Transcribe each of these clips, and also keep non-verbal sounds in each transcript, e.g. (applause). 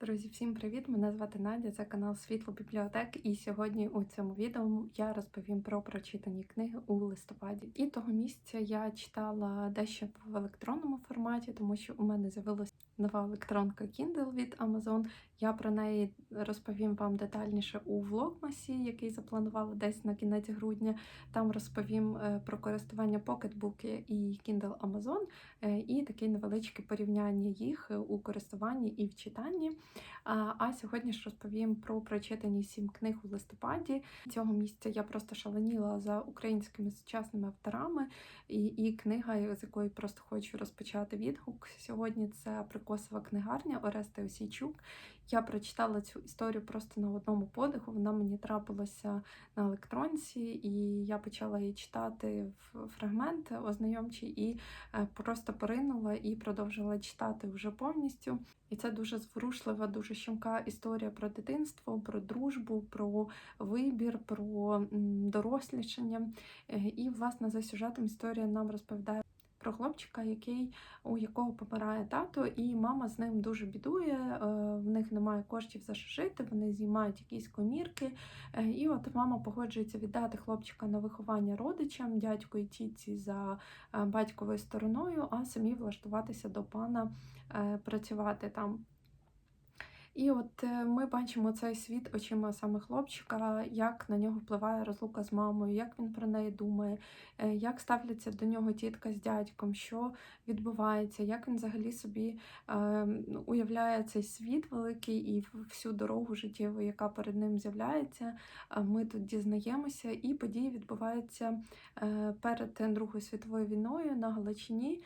Друзі, всім привіт! Мене звати Надя, це канал Світло Бібліотек. І сьогодні у цьому відео я розповім про прочитані книги у листопаді. І того місяця я читала дещо в електронному форматі, тому що у мене з'явилася нова електронка Kindle від Amazon. Я про неї розповім вам детальніше у влогмасі, який запланувала десь на кінець грудня. Там розповім е, про користування покетбуки і Kindle Amazon, і таке невеличке порівняння їх е, у користуванні і в читанні. А, сьогодні ж розповім про прочитані сім книг у листопаді. Цього місяця я просто шаленіла за українськими сучасними авторами, і, і книга, з якої просто хочу розпочати відгук. Сьогодні це Абрикосова книгарня Ореста Осійчук. Я прочитала цю історію просто на одному подиху. Вона мені трапилася на електронці, і я почала її читати в фрагмент ознайомчий і е, просто поринула і продовжила читати вже повністю. І це дуже зворушлива, дуже щемка історія про дитинство, про дружбу, про вибір, про дорослішання. Е, і, власне, за сюжетом історія нам розповідає. Про хлопчика, який у якого помирає тато, і мама з ним дуже бідує. е, В них немає коштів за що жити, вони знімають якісь комірки. е, І от мама погоджується віддати хлопчика на виховання родичам, дядько і тітці за е, батьковою стороною, а самі влаштуватися до пана працювати там. І от е, ми бачимо цей світ очима саме хлопчика, як на нього впливає розлука з мамою, як він про неї думає, е, як ставляться до нього тітка з дядьком, що відбувається, як він взагалі собі е, уявляє цей світ великий і всю дорогу життєву, яка перед ним з'являється. Ми тут дізнаємося, і події відбуваються перед Другою світовою війною на Галичині.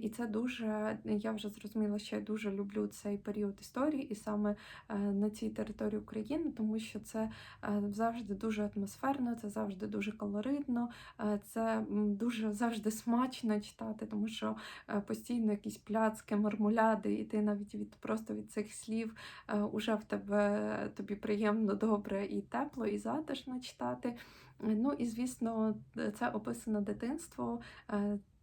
І це дуже, я вже зрозуміла, що я дуже люблю цей період історії, і саме е, на цій території України, тому що це е, завжди дуже атмосферно, це завжди дуже колоритно, е, це дуже завжди смачно читати, тому що постійно якісь пляцки, мармуляди, і ти навіть від просто від цих слів уже в тебе тобі приємно, добре і тепло, і затишно читати. Ну і звісно, це описано дитинство.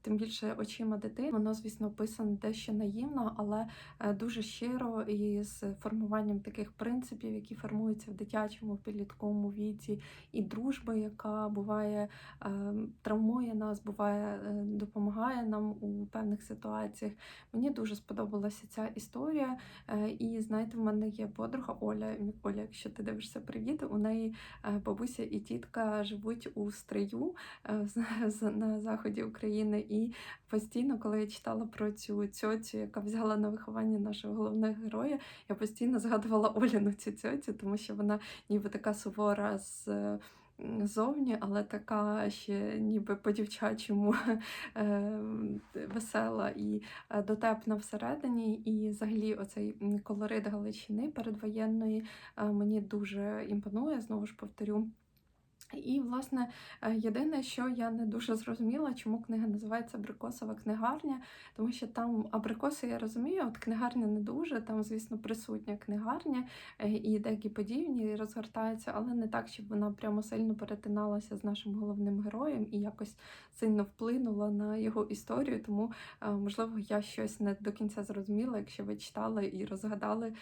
Тим більше очима дитини, воно, звісно, описане дещо наївно, але е, дуже щиро і з формуванням таких принципів, які формуються в дитячому, в підлітковому віці, і дружби, яка буває е, травмує нас, буває, е, допомагає нам у певних ситуаціях. Мені дуже сподобалася ця історія. І знаєте, в мене є подруга Оля. Оля, якщо ти дивишся привіт, у неї бабуся і тітка живуть у стрию на заході України. І постійно, коли я читала про цю цьоцю, яка взяла на виховання нашого головного героя, я постійно згадувала Оліну цю цьоцю, тому що вона ніби така сувора з. Зовні, але така ще ніби по-дівчачому (laughs) е, весела і е, дотепна всередині. І взагалі оцей колорит Галичини передвоєнної е, мені дуже імпонує, знову ж повторю. І, власне, е, єдине, що я не дуже зрозуміла, чому книга називається Абрикосова книгарня, тому що там абрикоси я розумію, от книгарня не дуже, там, звісно, присутня книгарня, е, і деякі події розгортаються, але не так, щоб вона прямо сильно перетиналася з нашим головним героєм і якось сильно вплинула на його історію. Тому, е, можливо, я щось не до кінця зрозуміла. Якщо ви читали і розгадали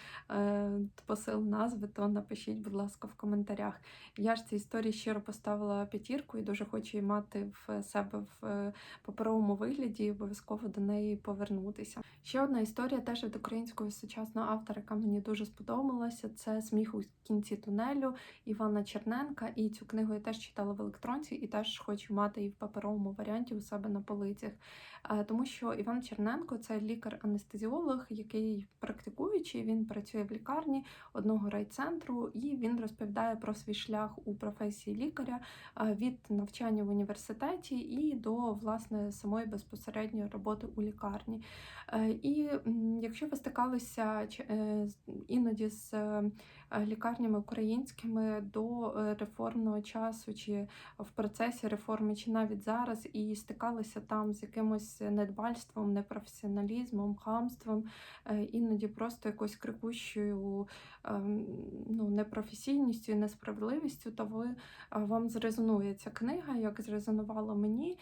посил назви, то напишіть, будь ласка, в коментарях. Я ж цій історії щиро поставила п'ятірку і дуже хочу її мати в себе в е, паперовому вигляді і обов'язково до неї повернутися. Ще одна історія теж від українського сучасного автора, яка мені дуже сподобалася. Це сміх у кінці тунелю Івана Черненка. І цю книгу я теж читала в електронці і теж хочу мати її в паперовому варіанті у себе на полицях. Тому що Іван Черненко це лікар-анестезіолог, який практикуючий, він працює в лікарні одного райцентру, і він розповідає про свій шлях у професії лікаря е, від навчання в університеті і до власне самої безпосередньої роботи у лікарні. Е, І якщо ви стикалися е, іноді з лікарнями українськими до е, реформного часу, чи в процесі реформи, чи навіть зараз, і стикалися там з якимось недбальством, непрофесіоналізмом, хамством, е, іноді просто якоюсь крикущою ем, ну, непрофесійністю і несправедливістю, то ви вам зрезонує ця книга, як зрезонувала мені,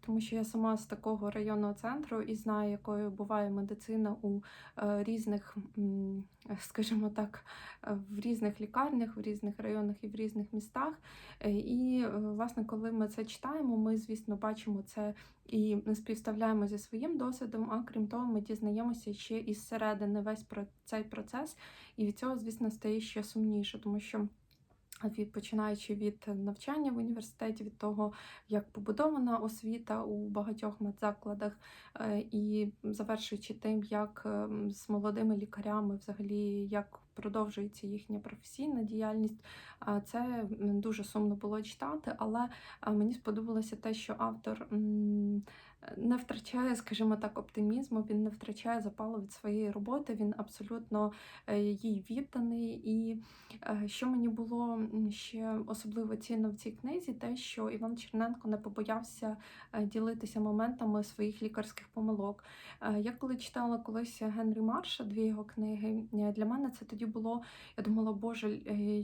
тому що я сама з такого районного центру і знаю, якою буває медицина у е, різних, скажімо так, е, в різних лікарнях, в різних районах і в різних містах. Е, І, е, власне, коли ми це читаємо, ми, звісно, бачимо це і співставляємо зі своїм досвідом. А крім того, ми дізнаємося ще із середини весь про цей процес, і від цього, звісно, стає ще сумніше, тому що. Починаючи від навчання в університеті, від того, як побудована освіта у багатьох медзакладах, е, і завершуючи тим, як ем, з молодими лікарями взагалі як продовжується їхня професійна діяльність, це дуже сумно було читати, але мені сподобалося те, що автор не втрачає, скажімо так, оптимізму, він не втрачає запалу від своєї роботи, він абсолютно е, їй відданий. І е, що мені було ще особливо цінно в цій книзі, те, що Іван Черненко не побоявся е, ділитися моментами своїх лікарських помилок. Я коли читала колись Генрі Марша, дві його книги, для мене це тоді було. Я думала, боже,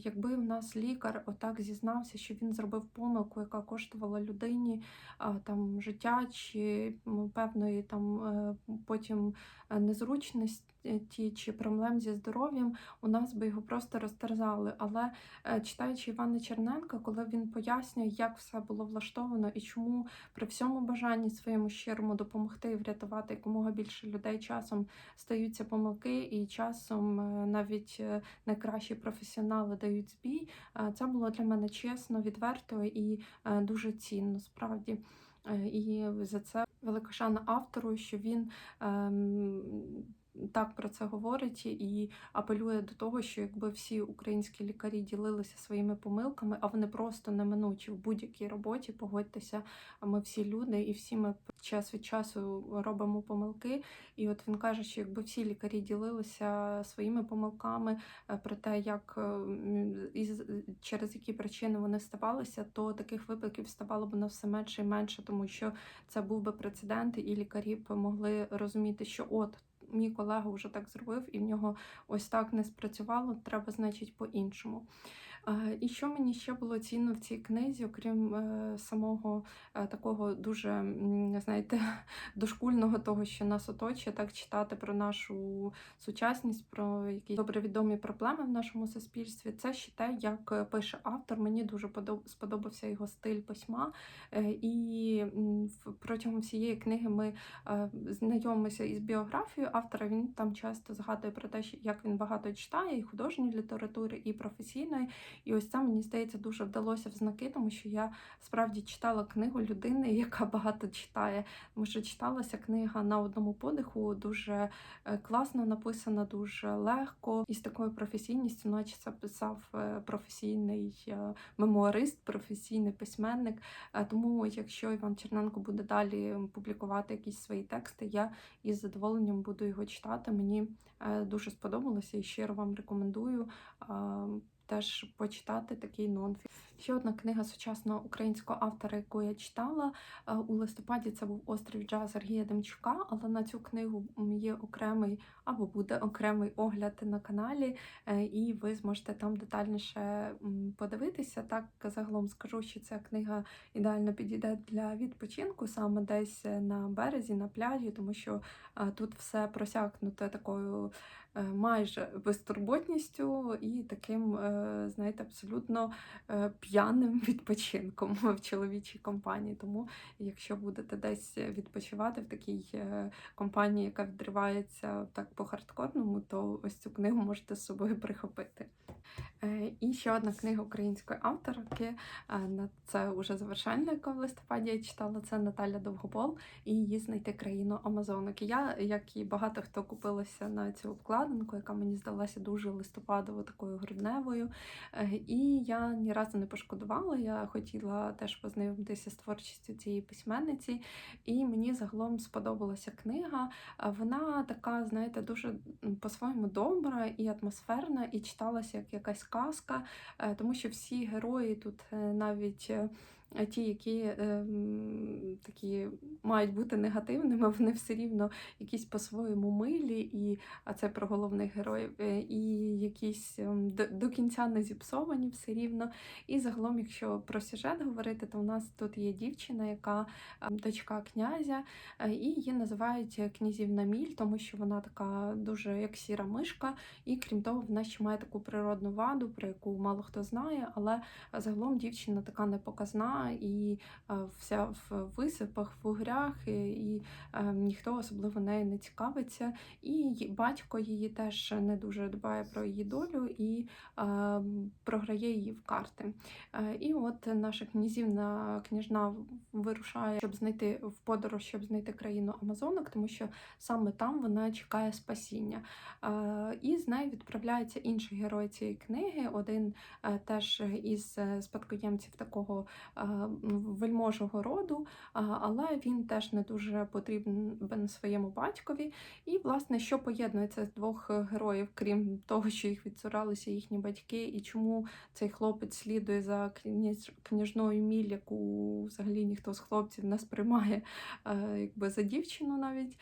якби в нас лікар отак зізнався, що він зробив помилку, яка коштувала людині там життя чи певної там е, потім е, незручності чи проблем зі здоров'ям, у нас би його просто розтерзали. Але е, читаючи Івана Черненка, коли він пояснює, як все було влаштовано і чому при всьому бажанні своєму щирому допомогти і врятувати якомога більше людей часом стаються помилки, і часом навіть найкращі професіонали дають збій. Це було для мене чесно, відверто і дуже цінно, справді. Е, І за це велика шана автору, що він ем, так про це говорить і апелює до того, що якби всі українські лікарі ділилися своїми помилками, а вони просто неминучі в будь-якій роботі, погодьтеся, ми всі люди, і всі ми час від часу робимо помилки. І от він каже, що якби всі лікарі ділилися своїми помилками е, про те, як е, м, через які причини вони ставалися, то таких випадків ставало б на все менше і менше, тому що це був би прецедент, і лікарі б могли розуміти, що от. Мій колега вже так зробив, і в нього ось так не спрацювало, треба, значить, по-іншому. І що мені ще було цінно в цій книзі, окрім е, самого е, такого дуже, знаєте, (laughs) дошкульного того, що нас оточує, так читати про нашу сучасність, про якісь добре відомі проблеми в нашому суспільстві. Це ще те, як пише автор. Мені дуже сподобався його стиль письма. Е, І протягом всієї книги ми знайомимося із біографією автора. Він там часто згадує про те, як він багато читає, і художньої літератури, і професійної. І ось це мені здається дуже вдалося в знаки, тому що я справді читала книгу людини, (laughs) яка багато читає. Тому що читалася книга на одному подиху, дуже е, класно написана, дуже легко і з такою професійністю, наче це писав е, професійний е, мемуарист, професійний письменник. Тому, якщо Іван Черненко буде далі публікувати якісь свої тексти, я із задоволенням буду його читати. Мені дуже сподобалося і щиро вам рекомендую теж почитати такий нонфікс. Ще одна книга сучасного українського автора, яку я читала е, у листопаді. Це був острів Джа Сергія Демчука, але на цю книгу є окремий або буде окремий огляд на каналі, е, і ви зможете там детальніше подивитися. Так загалом скажу, що ця книга ідеально підійде для відпочинку саме десь на березі, на пляжі, тому що е, тут все просякнуте такою е, майже безтурботністю і таким, е, знаєте, абсолютно е, п'яним (laughs) відпочинком в чоловічій компанії. Тому, якщо будете десь відпочивати в такій е, компанії, яка відривається так по хардкорному, то ось цю книгу можете з собою (laughs) прихопити. Е, І ще одна книга української авторки. е, Це вже завершальна, яка в листопаді я читала. Це Наталя Довгобол і її знайти країну Амазонок. І я, як і багато хто купилася на цю обкладинку, яка мені здалася дуже листопадово такою грудневою. Е, І я ні разу не пошкодувала. Я хотіла теж познайомитися з творчістю цієї письменниці, і мені загалом сподобалася книга. Вона така, знаєте, дуже по-своєму добра і атмосферна, і читалася як якась казка, е, тому що всі герої тут е, навіть. Е, е, ті, які ем, такі мають бути негативними, (laughs) вони все рівно якісь по-своєму милі, і а це про головних героїв, е, і якісь ем, до, до кінця не зіпсовані все рівно. І загалом, якщо про сюжет говорити, то в нас тут є дівчина, яка ем, дочка князя, е, і її називають князівна Міль, тому що вона така дуже як сіра мишка, і крім того, вона ще має таку природну ваду, про яку мало хто знає, але загалом дівчина така непоказна і е, вся в висипах, в угрях, і, і е, ніхто особливо нею не цікавиться. І батько її теж не дуже дбає про її долю і е, програє її в карти. Е, І от наша князівна княжна вирушає, щоб знайти в подорож, щоб знайти країну Амазонок, тому що саме там вона чекає спасіння. Е, І з нею відправляється інший герой цієї книги, один е, теж із е, спадкоємців такого е, вельможого роду, але він теж не дуже потрібен своєму батькові. І, власне, що поєднується з двох героїв, крім того, що їх відцуралися їхні батьки, і чому цей хлопець слідує за княжною Міль, яку взагалі ніхто з хлопців не сприймає якби за дівчину навіть.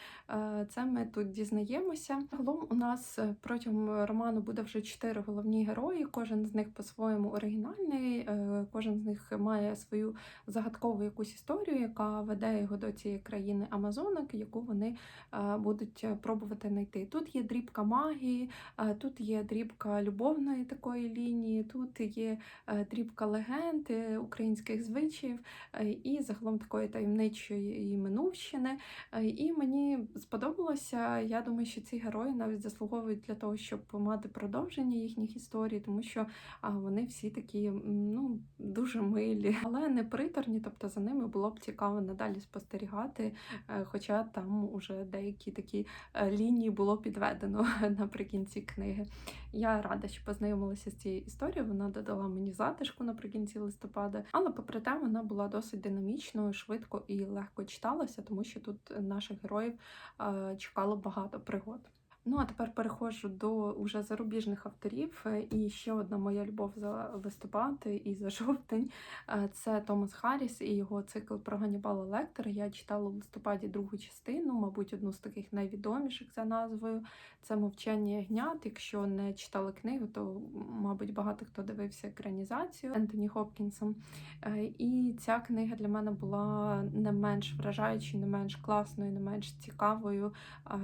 Це ми тут дізнаємося. Загалом у нас протягом роману буде вже чотири головні герої. Кожен з них по-своєму оригінальний, е, кожен з них має свою загадкову якусь історію, яка веде його до цієї країни Амазонок, яку вони е, будуть пробувати знайти. Тут є дрібка магії, е, тут є дрібка любовної такої лінії, тут є е, дрібка легенд, українських звичаїв і загалом такої таємничої минувщини. І мені сподобалося. Я думаю, що ці герої навіть заслуговують для того, щоб мати продовження їхніх історій, тому що вони всі такі ну, дуже милі, але не приторні. Тобто за ними було б цікаво надалі спостерігати. е, Хоча там уже деякі такі е, лінії було підведено (laughs) наприкінці книги. Я рада, що познайомилася з цією історією. Вона додала мені затишку наприкінці листопада, але попри те, вона була досить динамічною, швидко і легко читалася, тому що тут наших героїв е, чекало багато пригод. Ну а тепер переходжу до уже зарубіжних авторів. Е, І ще одна моя любов за листопад і за (laughs) жовтень е, це Томас Харріс і його цикл про Ганнібала Лектора. Я читала у листопаді другу частину, мабуть, одну з таких найвідоміших за назвою. Це мовчання ягнят. Якщо не читали книгу, то мабуть багато хто дивився екранізацію Ентоні Хопкінсом. Е, І ця книга для мене була не менш вражаючою, не менш класною, не менш цікавою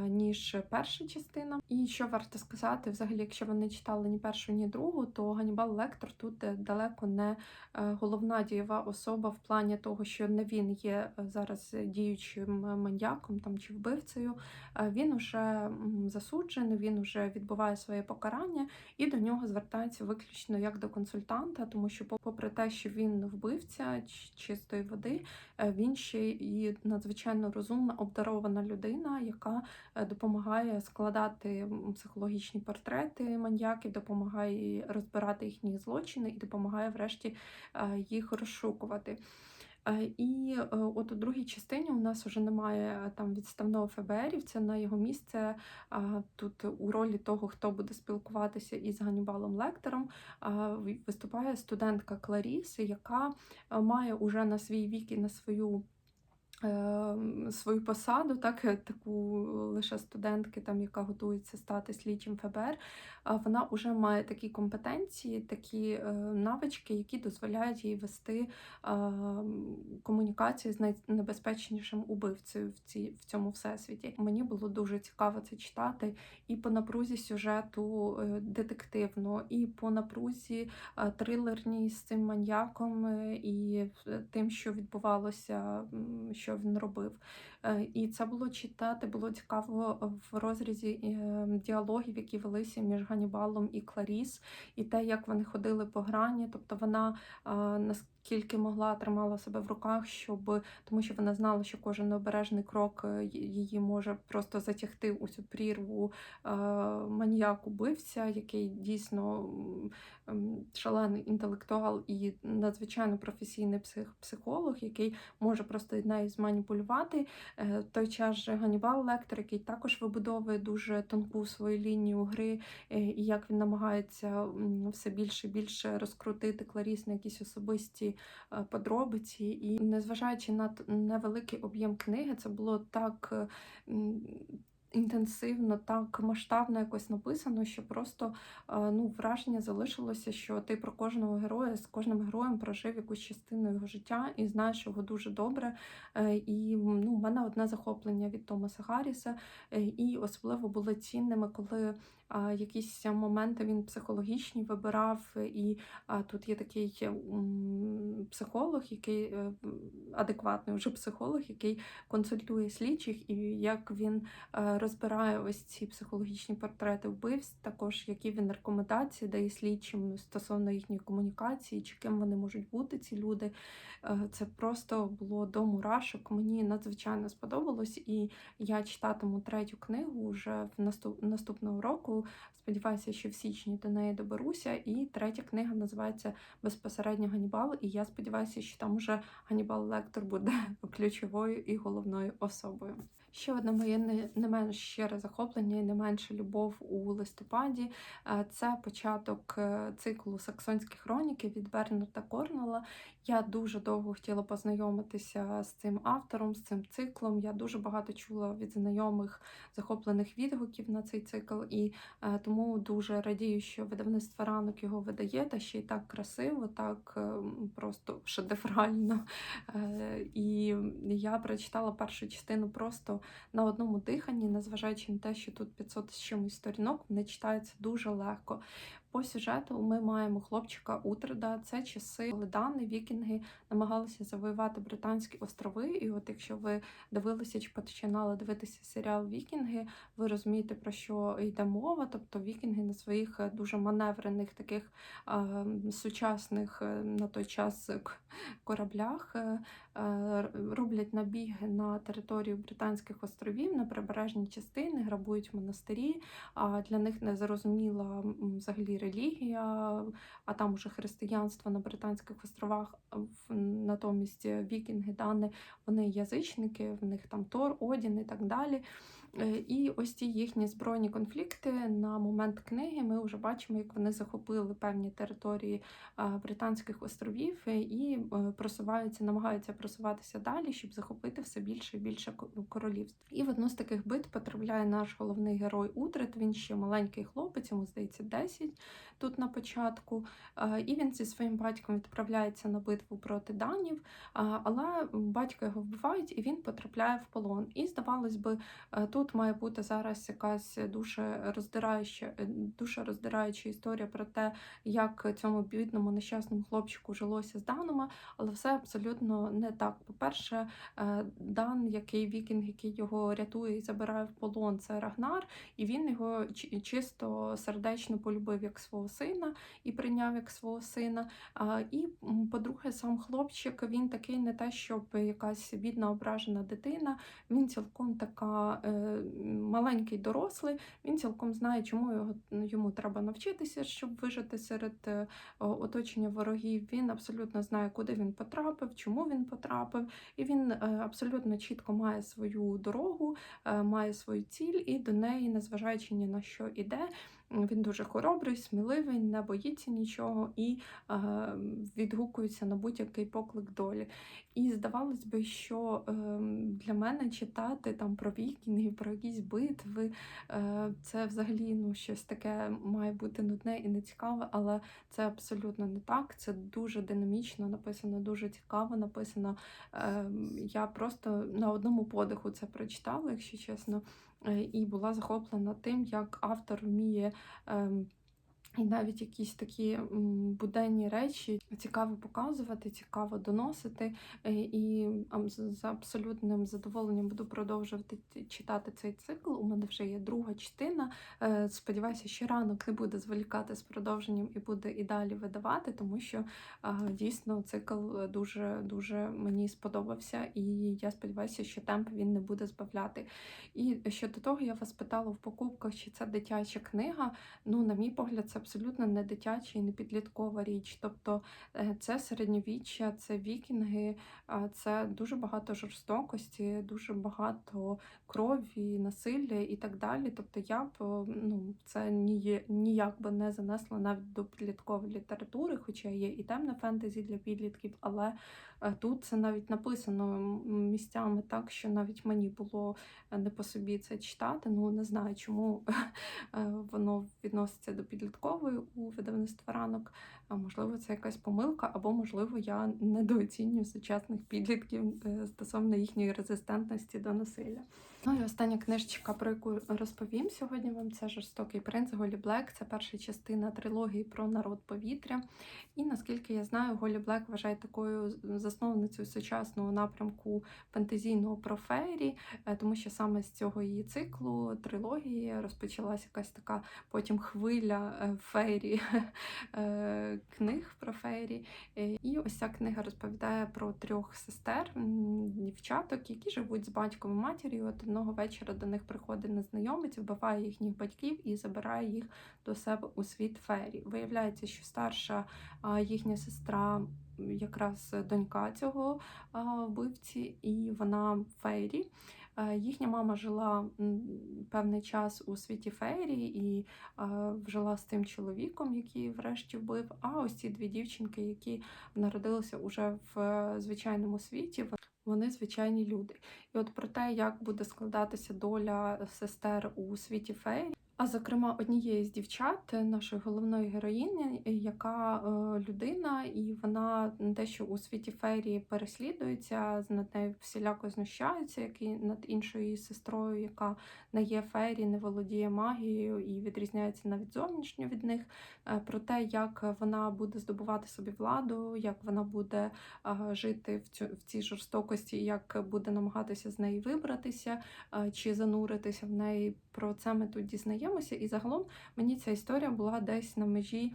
ніж перша частина. І що варто сказати, взагалі, якщо ви не читали ні першу, ні другу, то Ганнібал Лектор тут е, далеко не е, головна дієва особа в плані того, що не він є е, зараз діючим маньяком там чи вбивцею. Він уже засуджений, він уже відбуває своє покарання, і до нього звертаються виключно як до консультанта, тому що, попри те, що він вбивця чистої води, він ще і надзвичайно розумна, обдарована людина, яка допомагає складати м, психологічні портрети маньяків, допомагає розбирати їхні злочини і допомагає, врешті, е, їх розшукувати. Е, І е, от у другій частині у нас вже немає там відставного ФБРівця на його місце. Тут у ролі того, хто буде спілкуватися із Ганнібалом Лектором, виступає студентка Кларіс, яка має уже на свій вік і на свою. Е, Свою посаду, так е, таку лише студентки, там яка готується стати слідчим ФБР, вона вже має такі компетенції, такі е, навички, які дозволяють їй вести комунікацію з найнебезпечнішим убивцею в, ці, в цьому всесвіті. Мені було дуже цікаво це читати і по напрузі сюжету е, детективно, і по напрузі е, трилерній з цим маньяком і тим, що відбувалося, що він робив. І це було читати, було цікаво в розрізі діалогів, які велися між Ганнібалом і Кларіс, і те, як вони ходили по грані. Тобто вона наскільки могла тримала себе в руках, щоб тому що вона знала, що кожен необережний крок е, її може просто затягти у цю прірву е, маніяк убивця, який дійсно шалений інтелектуал і надзвичайно професійний псих, психолог, який може просто нею маніпулювати. Е, В той час же Ганібал Лектор, який також вибудовує дуже тонку свою лінію гри, і як він намагається все більше і більше розкрутити Кларіс на якісь особисті е, подробиці. І незважаючи на невеликий об'єм книги, це було так. е, Інтенсивно, так масштабно якось написано, що просто е, ну, враження залишилося, що ти про кожного героя з кожним героєм прожив якусь частину його життя і знаєш його дуже добре. І ну, в мене одне захоплення від Томаса Гарріса, і особливо були цінними, коли якісь моменти він психологічні вибирав. І тут є такий психолог, який е, адекватний вже психолог, який консультує слідчих, і як він е, розбирає ось ці психологічні портрети вбивств, також які він рекомендації дає слідчим стосовно їхньої комунікації, чи ким вони можуть бути, ці люди. Е, Це просто було до мурашок. Мені надзвичайно сподобалось, і я читатиму третю книгу вже в наступ... наступного року. Сподіваюся, що в січні до неї доберуся. І третя книга називається безпосередньо Ганібал. І я сподіваюся, що там уже Ганібал Лектор буде (laughs) ключовою і головною особою. Ще одне моє не, не менш щире захоплення і не менше любов у листопаді. е, Це початок е, циклу Саксонські хроніки від Бернарда Корнела. Я дуже довго хотіла познайомитися з цим автором, з цим циклом. Я дуже багато чула від знайомих захоплених відгуків на цей цикл, і е, тому дуже радію, що видавництво ранок його видає, та ще й так красиво, так е, просто шедеврально. Е, І я прочитала першу частину просто на одному диханні, незважаючи на те, що тут 500 з чимось сторінок, вони читаються дуже легко. По сюжету ми маємо хлопчика Утреда. Це часи, коли Дани, вікінги намагалися завоювати британські острови. І от якщо ви дивилися чи починали дивитися серіал Вікінги, ви розумієте, про що йде мова. Тобто вікінги на своїх е, дуже маневрених таких е, сучасних на той час кораблях е, е, роблять набіги на територію Британських островів, на прибережні частини, грабують монастирі. А для них не зрозуміла взагалі релігія, а там уже християнство на Британських островах. Натомість вікінги, дани, вони язичники, в них там Тор, Одін і так далі. Е, І ось ці їхні збройні конфлікти на момент книги ми вже бачимо, як вони захопили певні території Британських островів е, і е, просуваються, намагаються просуватися далі, щоб захопити все більше і більше королівств. І в одну з таких битв потрапляє наш головний герой Утрет. Він ще маленький хлопець, йому здається 10 тут на початку. Е, І він зі своїм батьком відправляється на битву проти данів, але батька його вбивають і він потрапляє в полон. І здавалось би, е, тут має бути зараз якась дуже роздираюча, е, дуже роздираюча історія про те, як цьому бідному нещасному хлопчику жилося з даними, але все абсолютно не так. По-перше, е, Дан, який вікінг, який його рятує і забирає в полон, це Рагнар, і він його чисто сердечно полюбив як свого сина і прийняв як свого сина. І, по-друге, сам хлопчик він такий не те, щоб якась бідна ображена дитина. Він цілком така е, маленький дорослий. Він цілком знає, чому його йому треба навчитися, щоб вижити серед е, оточення ворогів. Він абсолютно знає, куди він потрапив, чому він потрапив, і він е, абсолютно чітко має свою дорогу, е, має свою ціль, і до неї, незважаючи ні на що іде. Він дуже хоробрий, сміливий, не боїться нічого і е, відгукується на будь-який поклик долі. І здавалось би, що е, для мене читати там про вікінгів, про якісь битви, е, це взагалі ну, щось таке має бути нудне і нецікаве, але це абсолютно не так. Це дуже динамічно написано, дуже цікаво написано. Е, я просто на одному подиху це прочитала, якщо чесно, і була захоплена тим, як автор вміє. І навіть якісь такі буденні речі цікаво показувати, цікаво доносити. Е, І з з абсолютним задоволенням буду продовжувати читати цей цикл. У мене вже є друга частина. Е, Сподіваюся, що ранок не буде зволікати з продовженням і буде і далі видавати, тому що дійсно цикл дуже дуже мені сподобався, і я сподіваюся, що темп він не буде збавляти. І щодо того, я вас питала в покупках, чи це дитяча книга. Ну, на мій погляд, це абсолютно не дитяча і не підліткова річ. Тобто е, це середньовіччя, це вікінги, це дуже багато жорстокості, дуже багато крові, насилля і так далі. Тобто я б ну, це ніяк би не занесла навіть до підліткової літератури, хоча є і темне фентезі для підлітків, але е, тут це навіть написано місцями так, що навіть мені було е, не по собі це читати. Ну не знаю, чому (laughs) воно відноситься до підліткової у видавництва ранок. Можливо, це якась помилка, або можливо, я недооцінюю сучасних підлітків е, стосовно їхньої резистентності до насилля. Ну і остання книжечка, про яку розповім сьогодні вам, це жорстокий принц Голі Блек. Це перша частина трилогії про народ повітря. І наскільки я знаю, Голі Блек вважає такою засновницею сучасного напрямку фантазійного про фейрі, е, тому що саме з цього її циклу трилогії розпочалася якась така потім хвиля е, фейрі (laughs) е, книг про фейрі. Е, І ось ця книга розповідає про трьох сестер, дівчаток, які живуть з батьком і матір'ю. От одного вечора до них приходить незнайомець, вбиває їхніх батьків і забирає їх до себе у світ фейрі. Виявляється, що старша їхня сестра якраз донька цього вбивці, і вона фейрі. Е, Їхня мама жила певний час у світі фейрі і е, жила з тим чоловіком, який врешті вбив. А ось ці дві дівчинки, які народилися уже в е, звичайному світі, вони звичайні люди. І от про те, як буде складатися доля сестер у світі фейрі. А зокрема, однієї з дівчат, е, нашої головної героїні, е, яка е, людина, і вона дещо у світі фейрі переслідується, над нею всіляко знущаються, як і над іншою її сестрою, яка не є фейрі, не володіє магією і відрізняється навіть зовнішньо від них. Про те, як вона буде здобувати собі владу, як вона буде жити в цю в цій жорстокості, як буде намагатися з неї вибратися чи зануритися в неї. Про це ми тут дізнаємося. І загалом мені ця історія була десь на межі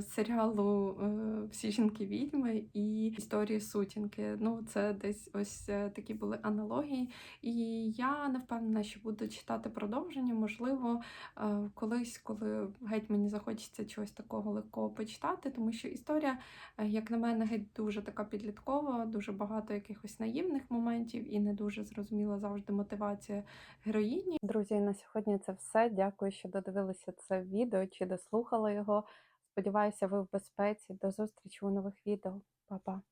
серіалу е, Всі жінки відьми і історії сутінки. Ну, це десь ось е, такі були аналогії. І я не впевнена, що буду читати продовження. Можливо, е, колись, коли геть мені захочеться чогось такого легкого почитати, тому що історія, е, як на мене, геть дуже така підліткова, дуже багато якихось наївних моментів і не дуже зрозуміла завжди мотивація героїні. Друзі, на сьогодні це все. Дякую, що додивилися це відео чи дослухали його. Сподіваюся, ви в безпеці. До зустрічі у нових відео. Па-па!